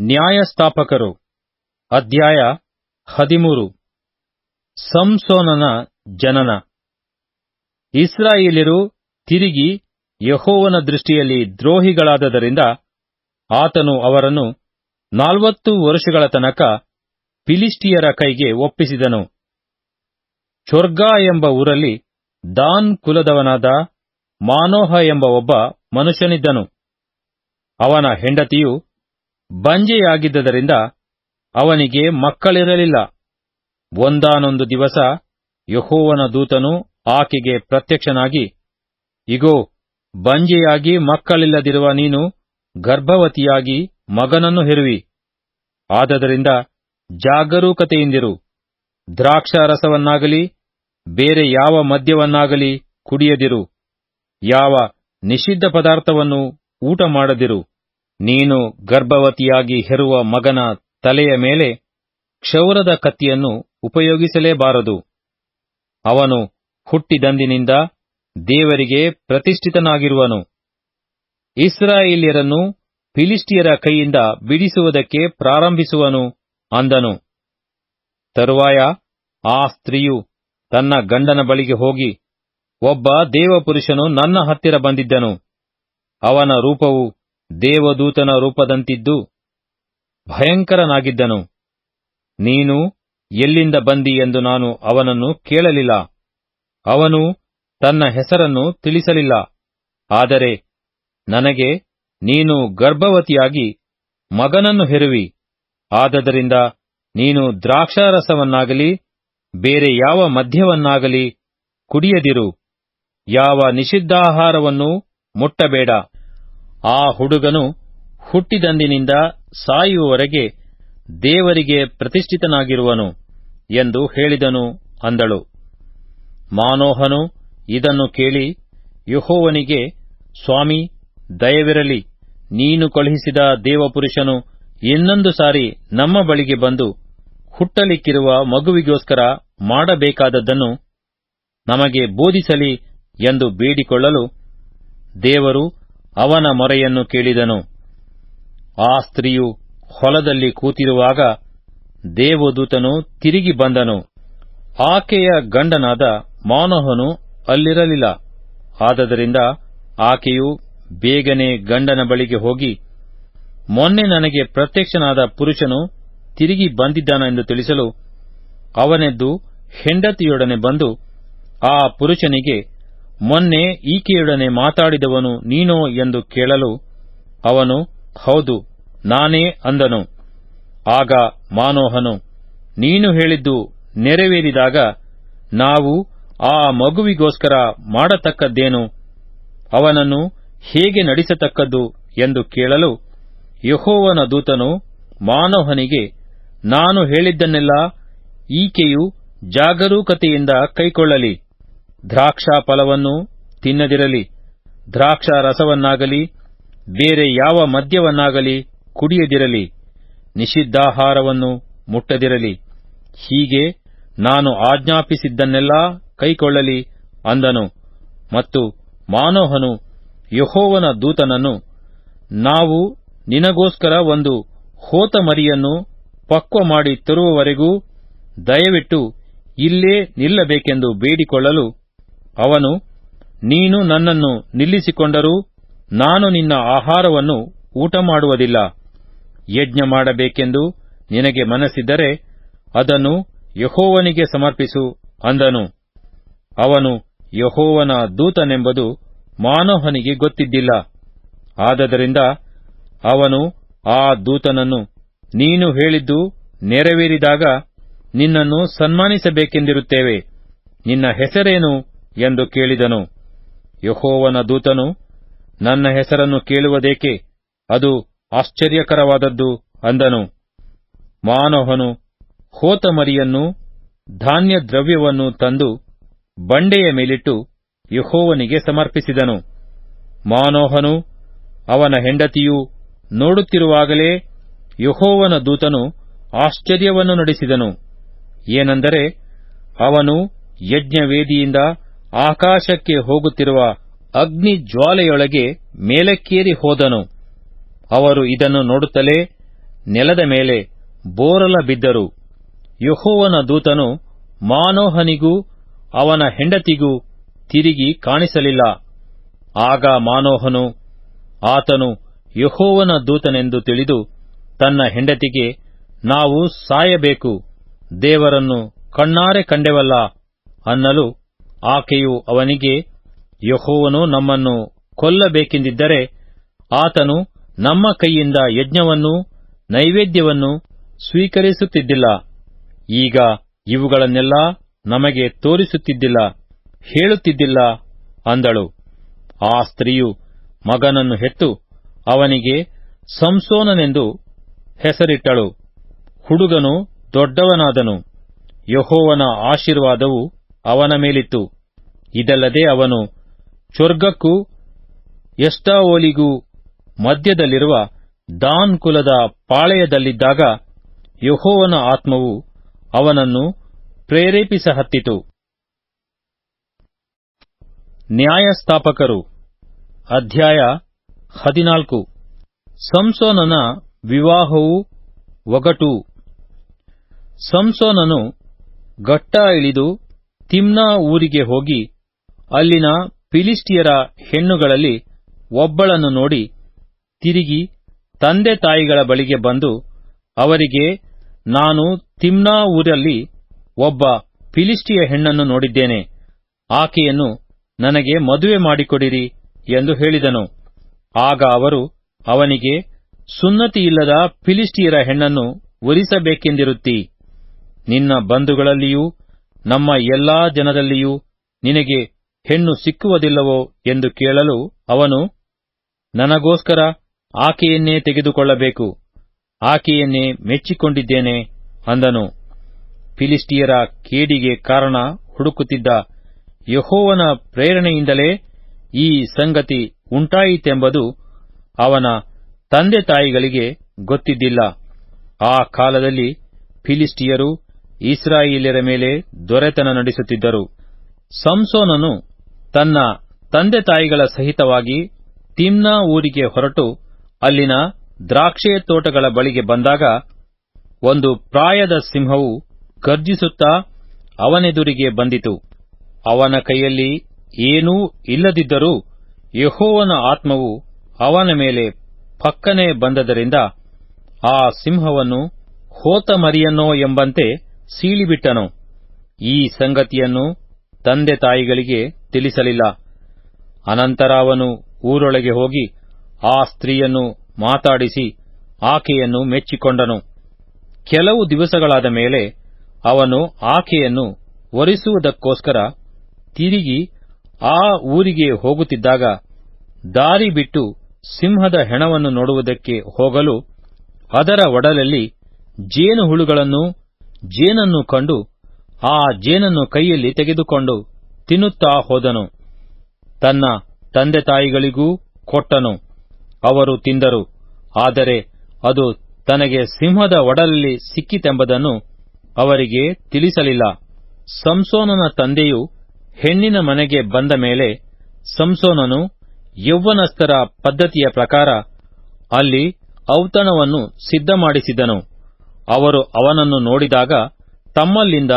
ನ್ಯಾಯಸ್ಥಾಪಕರು. ಅಧ್ಯಾಯ ಹದಿಮೂರು. ಸಂಸೋನನ ಜನನ. ಇಸ್ರಾಯೇಲಿರು ತಿರುಗಿ ಯಹೋವನ ದೃಷ್ಟಿಯಲ್ಲಿ ದ್ರೋಹಿಗಳಾದದರಿಂದ ಆತನು ಅವರನ್ನು ನಾಲ್ವತ್ತು ವರ್ಷಗಳ ತನಕ ಫಿಲಿಸ್ಟಿಯರ ಕೈಗೆ ಒಪ್ಪಿಸಿದನು. ಚೊರ್ಗಾ ಎಂಬ ಊರಲ್ಲಿ ದಾನ್ ಕುಲದವನಾದ ಮಾನೋಹ ಎಂಬ ಒಬ್ಬ ಮನುಷ್ಯನಿದ್ದನು. ಅವನ ಹೆಂಡತಿಯು ಬಂಜೆಯಾಗಿದ್ದರಿಂದ ಅವನಿಗೆ ಮಕ್ಕಳಿರಲಿಲ್ಲ. ಒಂದಾನೊಂದು ದಿವಸ ಯಹೋವನ ದೂತನು ಆಕೆಗೆ ಪ್ರತ್ಯಕ್ಷನಾಗಿ, ಇಗೋ, ಬಂಜೆಯಾಗಿ ಮಕ್ಕಳಿಲ್ಲದಿರುವ ನೀನು ಗರ್ಭವತಿಯಾಗಿ ಮಗನನ್ನು ಹೆರುವಿ. ಆದದರಿಂದ ಜಾಗರೂಕತೆಯಿಂದಿರು. ದ್ರಾಕ್ಷಾರಸವನ್ನಾಗಲಿ, ಬೇರೆ ಯಾವ ಮದ್ಯವನ್ನಾಗಲಿ ಕುಡಿಯದಿರು. ಯಾವ ನಿಷಿದ್ಧ ಪದಾರ್ಥವನ್ನು ಊಟ ಮಾಡದಿರು ನೀನು ಗರ್ಭವತಿಯಾಗಿ ಹೆರುವ ಮಗನ ತಲೆಯ ಮೇಲೆ ಕ್ಷೌರದ ಕತ್ತಿಯನ್ನು ಉಪಯೋಗಿಸಲೇಬಾರದು. ಅವನು ಹುಟ್ಟಿದಂದಿನಿಂದ ದೇವರಿಗೆ ಪ್ರತಿಷ್ಠಿತನಾಗಿರುವನು. ಇಸ್ರಾಯೇಲ್ಯರನ್ನು ಫಿಲಿಸ್ಟಿಯರ ಕೈಯಿಂದ ಬಿಡಿಸುವುದಕ್ಕೆ ಪ್ರಾರಂಭಿಸುವನು ಅಂದನು. ತರುವಾಯ ಆ ಸ್ತ್ರೀಯು ತನ್ನ ಗಂಡನ ಬಳಿಗೆ ಹೋಗಿ ಒಬ್ಬ ದೇವಪುರುಷನು ನನ್ನ ಹತ್ತಿರ ಬಂದಿದ್ದನು. ಅವನ ರೂಪವು ದೇವದೂತನ ರೂಪದಂತಿದ್ದು ಭಯಂಕರನಾಗಿದ್ದನು. ನೀನು ಎಲ್ಲಿಂದ ಬಂದಿ ಎಂದು ನಾನು ಅವನನ್ನು ಕೇಳಲಿಲ್ಲ. ಅವನು ತನ್ನ ಹೆಸರನ್ನು ತಿಳಿಸಲಿಲ್ಲ. ಆದರೆ ನನಗೆ ನೀನು ಗರ್ಭವತಿಯಾಗಿ ಮಗನನ್ನು ಹೆರುವಿ. ಆದದರಿಂದ ನೀನು ದ್ರಾಕ್ಷಾರಸವನ್ನಾಗಲಿ, ಬೇರೆ ಯಾವ ಮಧ್ಯವನ್ನಾಗಲಿ ಕುಡಿಯದಿರು. ಯಾವ ನಿಷಿದ್ಧಾಹಾರವನ್ನೂ ಮುಟ್ಟಬೇಡ. ಆ ಹುಡುಗನು ಹುಟ್ಟಿದಂದಿನಿಂದ ಸಾಯುವವರೆಗೆ ದೇವರಿಗೆ ಪ್ರತಿಷ್ಠಿತನಾಗಿರುವನು ಎಂದು ಹೇಳಿದನು ಅಂದಳು. ಮಾನೋಹನು ಇದನ್ನು ಕೇಳಿ, ಯಹೋವನಿಗೆ, ಸ್ವಾಮಿ, ದಯವಿರಲಿ, ನೀನು ಕಳುಹಿಸಿದ ದೇವಪುರುಷನು ಇನ್ನೊಂದು ಸಾರಿ ನಮ್ಮ ಬಳಿಗೆ ಬಂದು ಹುಟ್ಟಲಿಕ್ಕಿರುವ ಮಗುವಿಗೋಸ್ಕರ ಮಾಡಬೇಕಾದದ್ದನ್ನು ನಮಗೆ ಬೋಧಿಸಲಿ ಎಂದು ಬೇಡಿಕೊಳ್ಳಲು ದೇವರು ಅವನ ಮೊರೆಯನ್ನು ಕೇಳಿದನು. ಆ ಸ್ತ್ರೀಯು ಹೊಲದಲ್ಲಿ ಕೂತಿರುವಾಗ ದೇವದೂತನು ತಿರುಗಿ ಬಂದನು. ಆಕೆಯ ಗಂಡನಾದ ಮಾನೋಹನು ಅಲ್ಲಿರಲಿಲ್ಲ. ಆದ್ದರಿಂದ ಆಕೆಯು ಬೇಗನೆ ಗಂಡನ ಬಳಿಗೆ ಹೋಗಿ, ಮೊನ್ನೆ ನನಗೆ ಪ್ರತ್ಯಕ್ಷನಾದ ಪುರುಷನು ತಿರುಗಿ ಬಂದಿದ್ದಾನೆಂದು ತಿಳಿಸಲು ಅವನೆದ್ದು ಹೆಂಡತಿಯೊಡನೆ ಬಂದು ಆ ಪುರುಷನಿಗೆ ಮೊನ್ನೆ ಈಕೆಯೊಡನೆ ಮಾತಾಡಿದವನು ನೀನೋ ಎಂದು ಕೇಳಲು ಅವನು, ಹೌದು, ನಾನೇ ಅಂದನು. ಆಗ ಮಾನೋಹನು, ನೀನು ಹೇಳಿದ್ದು ನೆರವೇರಿದಾಗ ನಾವು ಆ ಮಗುವಿಗೋಸ್ಕರ ಮಾಡತಕ್ಕದ್ದೇನು? ಅವನನ್ನು ಹೇಗೆ ನಡೆಸತಕ್ಕದ್ದು ಎಂದು ಕೇಳಲು ಯಹೋವನ ದೂತನು ಮಾನೋಹನಿಗೆ, ನಾನು ಹೇಳಿದ್ದನ್ನೆಲ್ಲ ಈಕೆಯು ಜಾಗರೂಕತೆಯಿಂದ ಕೈಕೊಳ್ಳಲಿ. ದ್ರಾಕ್ಷಾ ಫಲವನ್ನು ತಿನ್ನದಿರಲಿ ದ್ರಾಕ್ಷಾ ರಸವನ್ನಾಗಲಿ ಬೇರೆ ಯಾವ ಮದ್ಯವನ್ನಾಗಲಿ ಕುಡಿಯದಿರಲಿ, ನಿಷಿದ್ಧಾಹಾರವನ್ನು ಮುಟ್ಟದಿರಲಿ. ಹೀಗೆ ನಾನು ಆಜ್ಞಾಪಿಸಿದ್ದನ್ನೆಲ್ಲಾ ಕೈಕೊಳ್ಳಲಿ ಅಂದನು. ಮತ್ತು ಮಾನೋಹನು ಯಹೋವನ ದೂತನನ್ನು, ನಾವು ನಿನಗೋಸ್ಕರ ಒಂದು ಹೋತ ಮರಿಯನ್ನು ಪಕ್ವ ಮಾಡಿ ತರುವವರೆಗೂ ದಯವಿಟ್ಟು ಇಲ್ಲೇ ನಿಲ್ಲಬೇಕೆಂದು ಬೇಡಿಕೊಳ್ಳಲು ಅವನು, ನೀನು ನನ್ನನ್ನು ನಿಲ್ಲಿಸಿಕೊಂಡರೂ ನಾನು ನಿನ್ನ ಆಹಾರವನ್ನು ಊಟ ಮಾಡುವುದಿಲ್ಲ ಯಜ್ಞ ಮಾಡಬೇಕೆಂದು ನಿನಗೆ ಮನಸ್ಸಿದ್ದರೆ ಅದನ್ನು ಯಹೋವನಿಗೆ ಸಮರ್ಪಿಸು ಅಂದನು. ಅವನು ಯಹೋವನ ದೂತನೆಂಬುದು ಮಾನೋಹನಿಗೆ ಗೊತ್ತಿದ್ದಿಲ್ಲ. ಆದ್ದರಿಂದ ಅವನು ಆ ದೂತನನ್ನು, ನೀನು ಹೇಳಿದ್ದು ನೆರವೇರಿದಾಗ ನಿನ್ನನ್ನು ಸನ್ಮಾನಿಸಬೇಕೆಂದಿರುತ್ತೇವೆ. ನಿನ್ನ ಹೆಸರೇನು? ಎಂದು ಕೇಳಿದನು. ಯಹೋವನ ದೂತನು ನನ್ನ ಹೆಸರನ್ನು ಕೇಳುವುದೇಕೆ? ಅದು ಆಶ್ಚರ್ಯಕರವಾದದ್ದು ಅಂದನು. ಮಾನೋಹನು ಹೋತಮರಿಯನ್ನು ಧಾನ್ಯ ದ್ರವ್ಯವನ್ನು ತಂದು ಬಂಡೆಯ ಮೇಲಿಟ್ಟು ಯಹೋವನಿಗೆ ಸಮರ್ಪಿಸಿದನು. ಮಾನೋಹನು ಅವನ ಹೆಂಡತಿಯು ನೋಡುತ್ತಿರುವಾಗಲೇ ಯಹೋವನ ದೂತನು ಆಶ್ಚರ್ಯವನ್ನು ನಡೆಸಿದನು. ಏನೆಂದರೆ ಅವನು ಯಜ್ಞವೇದಿಯಿಂದ ಆಕಾಶಕ್ಕೆ ಹೋಗುತ್ತಿರುವ ಅಗ್ನಿ ಜ್ವಾಲೆಯೊಳಗೆ ಮೇಲಕ್ಕೇರಿ ಹೋದನು. ಅವರು ಇದನ್ನು ನೋಡುತ್ತಲೇ ನೆಲದ ಮೇಲೆ ಬೋರಲ ಬಿದ್ದರು. ಯಹೋವನ ದೂತನು ಮಾನೋಹನಿಗೂ ಅವನ ಹೆಂಡತಿಗೂ ತಿರುಗಿ ಕಾಣಿಸಲಿಲ್ಲ. ಆಗ ಮಾನೋಹನು ಆತನು ಯಹೋವನ ದೂತನೆಂದು ತಿಳಿದು ತನ್ನ ಹೆಂಡತಿಗೆ, ನಾವು ಸಾಯಬೇಕು. ದೇವರನ್ನು ಕಣ್ಣಾರೆ ಕಂಡೆವಲ್ಲ ಅನ್ನಲು ಆಕೆಯು ಅವನಿಗೆ, ಯಹೋವನು ನಮ್ಮನ್ನು ಕೊಲ್ಲಬೇಕೆಂದಿದ್ದರೆ ಆತನು ನಮ್ಮ ಕೈಯಿಂದ ಯಜ್ಞವನ್ನು ನೈವೇದ್ಯವನ್ನು ಸ್ವೀಕರಿಸುತ್ತಿದ್ದಿಲ್ಲ. ಈಗ ಇವುಗಳನ್ನೆಲ್ಲ ನಮಗೆ ತೋರಿಸುತ್ತಿದ್ದಿಲ್ಲ, ಹೇಳುತ್ತಿದ್ದಿಲ್ಲ ಅಂದಳು. ಆ ಸ್ತ್ರೀಯು ಮಗನನ್ನು ಹೆತ್ತು ಅವನಿಗೆ ಸಂಸೋನನೆಂದು ಹೆಸರಿಟ್ಟಳು. ಹುಡುಗನು ದೊಡ್ಡವನಾದನು. ಯಹೋವನ ಆಶೀರ್ವಾದವು ಅವನ ಮೇಲಿತ್ತು. ಇದಲ್ಲದೆ ಅವನು ಚೊರ್ಗಕ್ಕೂ ಎಸ್ಟಾವೋಲಿಗೂ ಮಧ್ಯದಲ್ಲಿರುವ ದಾನ್ ಕುಲದ ಪಾಳೆಯದಲ್ಲಿದ್ದಾಗ ಯಹೋವನ ಆತ್ಮವು ಅವನನ್ನು ಪ್ರೇರೇಪಿಸಹತ್ತಿತು. ನ್ಯಾಯಸ್ಥಾಪಕರು, ಅಧ್ಯಾಯ ಹದಿನಾಲ್ಕು. ಸಂಸೋನನ ವಿವಾಹವು ಒಗಟು. ಸಂಸೋನನು ಗಟ್ಟ ಇಳಿದು ತಿಮ್ನಾ ಊರಿಗೆ ಹೋಗಿ ಅಲ್ಲಿನ ಫಿಲಿಸ್ಟಿಯರ ಹೆಣ್ಣುಗಳಲ್ಲಿ ಒಬ್ಬಳನ್ನು ನೋಡಿ ತಿರುಗಿ ತಂದೆ ತಾಯಿಗಳ ಬಳಿಗೆ ಬಂದು ಅವರಿಗೆ, ನಾನು ತಿಮ್ನಾ ಊರಲ್ಲಿ ಒಬ್ಬ ಫಿಲಿಸ್ಟಿಯ ಹೆಣ್ಣನ್ನು ನೋಡಿದ್ದೇನೆ. ಆಕೆಯನ್ನು ನನಗೆ ಮದುವೆ ಮಾಡಿಕೊಡಿರಿ ಎಂದು ಹೇಳಿದನು. ಆಗ ಅವರು, ಅವನಿಗೆ ಸುನ್ನತಿಯಿಲ್ಲದ ಫಿಲಿಸ್ಟಿಯರ ಹೆಣ್ಣನ್ನು ಒರಿಸಬೇಕೆಂದಿರುತ್ತಿ ನಿನ್ನ ಬಂಧುಗಳಲ್ಲಿಯೂ ನಮ್ಮ ಎಲ್ಲಾ ಜನರಲ್ಲಿಯೂ ನಿನಗೆ ಹೆಣ್ಣು ಸಿಕ್ಕುವುದಿಲ್ಲವೋ ಎಂದು ಕೇಳಲು ಅವನು, ನನಗೋಸ್ಕರ ಆಕೆಯನ್ನೇ ತೆಗೆದುಕೊಳ್ಳಬೇಕು, ಆಕೆಯನ್ನೇ ಮೆಚ್ಚಿಕೊಂಡಿದ್ದೇನೆ ಅಂದನು. ಫಿಲಿಸ್ಟಿಯರ ಕೇಡಿಗೆ ಕಾರಣ ಹುಡುಕುತ್ತಿದ್ದ ಯಹೋವನ ಪ್ರೇರಣೆಯಿಂದಲೇ ಈ ಸಂಗತಿ ಉಂಟಾಯಿತೆಂಬುದು ಅವನ ತಂದೆ ತಾಯಿಗಳಿಗೆ ಗೊತ್ತಿದ್ದಿಲ್ಲ. ಆ ಕಾಲದಲ್ಲಿ ಫಿಲಿಸ್ಟಿಯರು ಇಸ್ರಾಯೇಲ್ಯರ ಮೇಲೆ ದೊರೆತನ ನಡೆಸುತ್ತಿದ್ದರು. ಸಂಸೋನನು ತನ್ನ ತಂದೆ ತಾಯಿಗಳ ಸಹಿತವಾಗಿ ತಿಮ್ನಾ ಊರಿಗೆ ಹೊರಟು ಅಲ್ಲಿನ ದ್ರಾಕ್ಷೆಯ ತೋಟಗಳ ಬಳಿಗೆ ಬಂದಾಗ ಒಂದು ಪ್ರಾಯದ ಸಿಂಹವು ಗರ್ಜಿಸುತ್ತಾ ಅವನೆದುರಿಗೆ ಬಂದಿತು. ಅವನ ಕೈಯಲ್ಲಿ ಏನೂ ಇಲ್ಲದಿದ್ದರೂ ಯಹೋವನ ಆತ್ಮವು ಅವನ ಮೇಲೆ ಪಕ್ಕನೆ ಬಂದದರಿಂದ ಆ ಸಿಂಹವನ್ನು ಹೋತ ಮರಿಯನ್ನೋ ಎಂಬಂತೆ ಸೀಳಿಬಿಟ್ಟನು. ಈ ಸಂಗತಿಯನ್ನು ತಂದೆ ತಾಯಿಗಳಿಗೆ ತಿಳಿಸಲಿಲ್ಲ. ಅನಂತರ ಅವನು ಊರೊಳಗೆ ಹೋಗಿ ಆ ಸ್ತ್ರೀಯನ್ನು ಮಾತಾಡಿಸಿ ಆಕೆಯನ್ನು ಮೆಚ್ಚಿಕೊಂಡನು. ಕೆಲವು ದಿವಸಗಳಾದ ಮೇಲೆ ಅವನು ಆಕೆಯನ್ನು ಒರೆಸುವುದಕ್ಕೋಸ್ಕರ ತಿರುಗಿ ಆ ಊರಿಗೆ ಹೋಗುತ್ತಿದ್ದಾಗ ದಾರಿ ಬಿಟ್ಟು ಸಿಂಹದ ಹೆಣವನ್ನು ನೋಡುವುದಕ್ಕೆ ಹೋಗಲು ಅದರ ಒಡಲಲ್ಲಿ ಜೇನುಹುಳುಗಳನ್ನು ಜೇನನ್ನು ಕಂಡು ಆ ಜೇನನ್ನು ಕೈಯಲ್ಲಿ ತೆಗೆದುಕೊಂಡು ತಿನ್ನುತ್ತಾ ಹೋದನು. ತನ್ನ ತಂದೆ ತಾಯಿಗಳಿಗೂ ಕೊಟ್ಟನು. ಅವರು ತಿಂದರು. ಆದರೆ ಅದು ತನಗೆ ಸಿಂಹದ ಒಡಲಲ್ಲಿ ಸಿಕ್ಕಿತೆಂಬುದನ್ನು ಅವರಿಗೆ ತಿಳಿಸಲಿಲ್ಲ. ಸಂಸೋನನ ತಂದೆಯು ಹೆಣ್ಣಿನ ಮನೆಗೆ ಬಂದ ಮೇಲೆ ಸಂಸೋನನು ಯೌವನಸ್ಥರ ಪದ್ಧತಿಯ ಪ್ರಕಾರ ಅಲ್ಲಿ ಔತಣವನ್ನು ಸಿದ್ಧಮಾಡಿಸಿದನು. ಅವರು ಅವನನ್ನು ನೋಡಿದಾಗ ತಮ್ಮಲ್ಲಿಂದ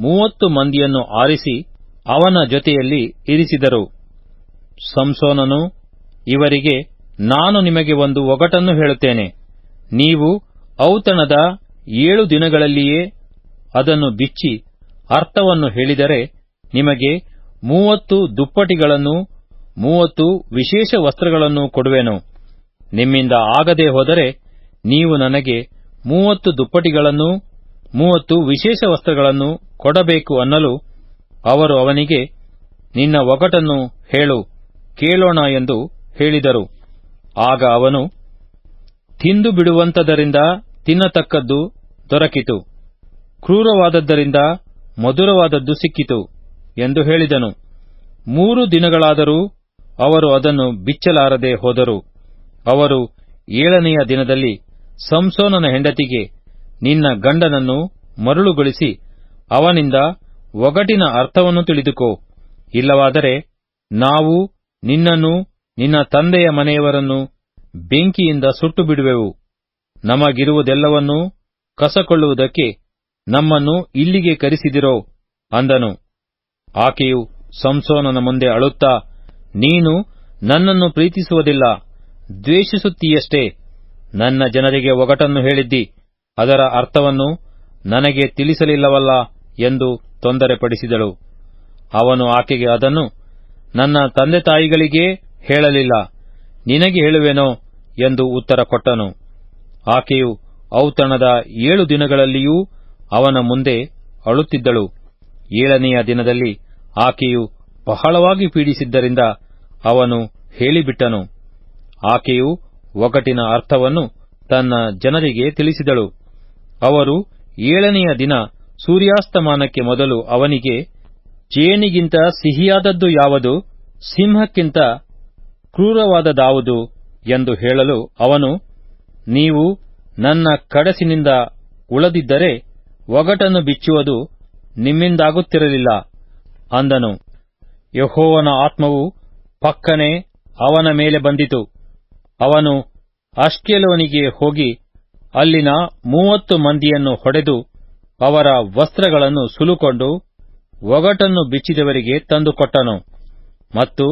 ಮೂವತ್ತು ಮಂದಿಯನ್ನು ಆರಿಸಿ ಅವನ ಜೊತೆಯಲ್ಲಿ ಇರಿಸಿದರು. ಸಂಸೋನನು, ಇವರಿಗೆ ನಾನು ನಿಮಗೆ ಒಂದು ಒಗಟನ್ನು ಹೇಳುತ್ತೇನೆ. ನೀವು ಔತಣದ ಏಳು ದಿನಗಳಲ್ಲಿಯೇ ಅದನ್ನು ಬಿಚ್ಚಿ ಅರ್ಥವನ್ನು ಹೇಳಿದರೆ ನಿಮಗೆ ಮೂವತ್ತು ದುಪ್ಪಟಿಗಳನ್ನು, ಮೂವತ್ತು ವಿಶೇಷ ವಸ್ತ್ರಗಳನ್ನು ಕೊಡುವೆನು. ನಿಮ್ಮಿಂದ ಆಗದೆ ಹೋದರೆ ನೀವು ನನಗೆ ಮೂವತ್ತು ದುಪ್ಪಟಿಗಳನ್ನು, ಮೂವತ್ತು ವಿಶೇಷ ವಸ್ತ್ರಗಳನ್ನು ಕೊಡಬೇಕು ಅನ್ನಲು ಅವರು ಅವನಿಗೆ, ನಿನ್ನ ಒಗಟನ್ನು ಹೇಳು, ಕೇಳೋಣ ಎಂದು ಹೇಳಿದರು. ಆಗ ಅವನು, ತಿಂದು ಬಿಡುವಂತದರಿಂದ ತಿನ್ನತಕ್ಕದ್ದು ದೊರಕಿತು. ಕ್ರೂರವಾದದ್ದರಿಂದ ಮಧುರವಾದದ್ದು ಸಿಕ್ಕಿತು ಎಂದು ಹೇಳಿದನು. ಮೂರು ದಿನಗಳಾದರೂ ಅವರು ಅದನ್ನು ಬಿಚ್ಚಲಾರದೆ ಹೋದರು. ಅವರು ಏಳನೆಯ ದಿನದಲ್ಲಿ ಸಂಸೋನನ ಹೆಂಡತಿಗೆ ನಿನ್ನ ಗಂಡನನ್ನು ಮರಳುಗೊಳಿಸಿ ಅವನಿಂದ ಒಗಟಿನ ಅರ್ಥವನ್ನು ತಿಳಿದುಕೋ. ಇಲ್ಲವಾದರೆ ನಾವು ನಿನ್ನನ್ನು ನಿನ್ನ ತಂದೆಯ ಮನೆಯವರನ್ನು ಬೆಂಕಿಯಿಂದ ಸುಟ್ಟು ಬಿಡುವೆವು ನಮಗಿರುವುದೆಲ್ಲವನ್ನೂ ಕಸಕೊಳ್ಳುವುದಕ್ಕೆ ನಮ್ಮನ್ನು ಇಲ್ಲಿಗೆ ಕರೆಸಿದಿರೋ ಅಂದನು. ಆಕೆಯು ಸಂಸೋನನ ಮುಂದೆ ಅಳುತ್ತಾ, ನೀನು ನನ್ನನ್ನು ಪ್ರೀತಿಸುವುದಿಲ್ಲ, ದ್ವೇಷಿಸುತ್ತೀಯಷ್ಟೇ. ನನ್ನ ಜನರಿಗೆ ಒಗಟನ್ನು ಹೇಳಿದ್ದಿ. ಅದರ ಅರ್ಥವನ್ನು ನನಗೆ ತಿಳಿಸಲಿಲ್ಲವಲ್ಲ ಎಂದು ತೊಂದರೆಪಡಿಸಿದಳು. ಅವನು ಆಕೆಗೆ ಅದನ್ನು ನನ್ನ ತಂದೆ ತಾಯಿಗಳಿಗೇ ಹೇಳಲಿಲ್ಲ. ನಿನಗೆ ಹೇಳುವೆನೋ ಎಂದು ಉತ್ತರ ಕೊಟ್ಟನು. ಆಕೆಯು ಔತಣದ ಏಳು ದಿನಗಳಲ್ಲಿಯೂ ಅವನ ಮುಂದೆ ಅಳುತ್ತಿದ್ದಳು. ಏಳನೆಯ ದಿನದಲ್ಲಿ ಆಕೆಯು ಬಹಳವಾಗಿ ಪೀಡಿಸಿದ್ದರಿಂದ ಅವನು ಹೇಳಿಬಿಟ್ಟನು. ಆಕೆಯು ಒಗಟಿನ ಅರ್ಥವನ್ನು ತನ್ನ ಜನರಿಗೆ ತಿಳಿಸಿದಳು. ಅವರು ಏಳನೆಯ ದಿನ ಸೂರ್ಯಾಸ್ತಮಾನಕ್ಕೆ ಮೊದಲು ಅವನಿಗೆ, ಜೇನಿಗಿಂತ ಸಿಹಿಯಾದದ್ದು ಯಾವುದು, ಸಿಂಹಕ್ಕಿಂತ ಕ್ರೂರವಾದದಾವುದು ಎಂದು ಹೇಳಲು ಅವನು, ನೀವು ನನ್ನ ಕಡಸಿನಿಂದ ಉಳದಿದ್ದರೆ ಒಗಟನ್ನು ಬಿಚ್ಚುವುದು ನಿಮ್ಮಿಂದಾಗುತ್ತಿರಲಿಲ್ಲ ಅಂದನು. ಯಹೋವನ ಆತ್ಮವು ಪಕ್ಕನೆ ಅವನ ಮೇಲೆ ಬಂದಿತು. ಅವನು ಅಷ್ಕೆಲೋನಿಗೆ ಹೋಗಿ ಅಲ್ಲಿನ ಮೂವತ್ತು ಮಂದಿಯನ್ನು ಹೊಡೆದು ಅವರ ವಸ್ತ್ರಗಳನ್ನು ಸುಲುಕೊಂಡು ಒಗಟನ್ನು ಬಿಚ್ಚಿದವರಿಗೆ ತಂದುಕೊಟ್ಟನು ಮತ್ತು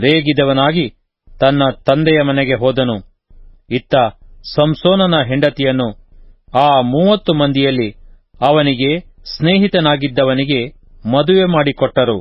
ರೇಗಿದವನಾಗಿ ತನ್ನ ತಂದೆಯ ಮನೆಗೆ ಹೋದನು. ಇತ್ತ ಸಂಸೋನನ ಹೆಂಡತಿಯನ್ನು ಆ ಮೂವತ್ತು ಮಂದಿಯಲ್ಲಿ ಅವನಿಗೆ ಸ್ನೇಹಿತನಾಗಿದ್ದವನಿಗೆ ಮದುವೆ ಮಾಡಿಕೊಟ್ಟರು.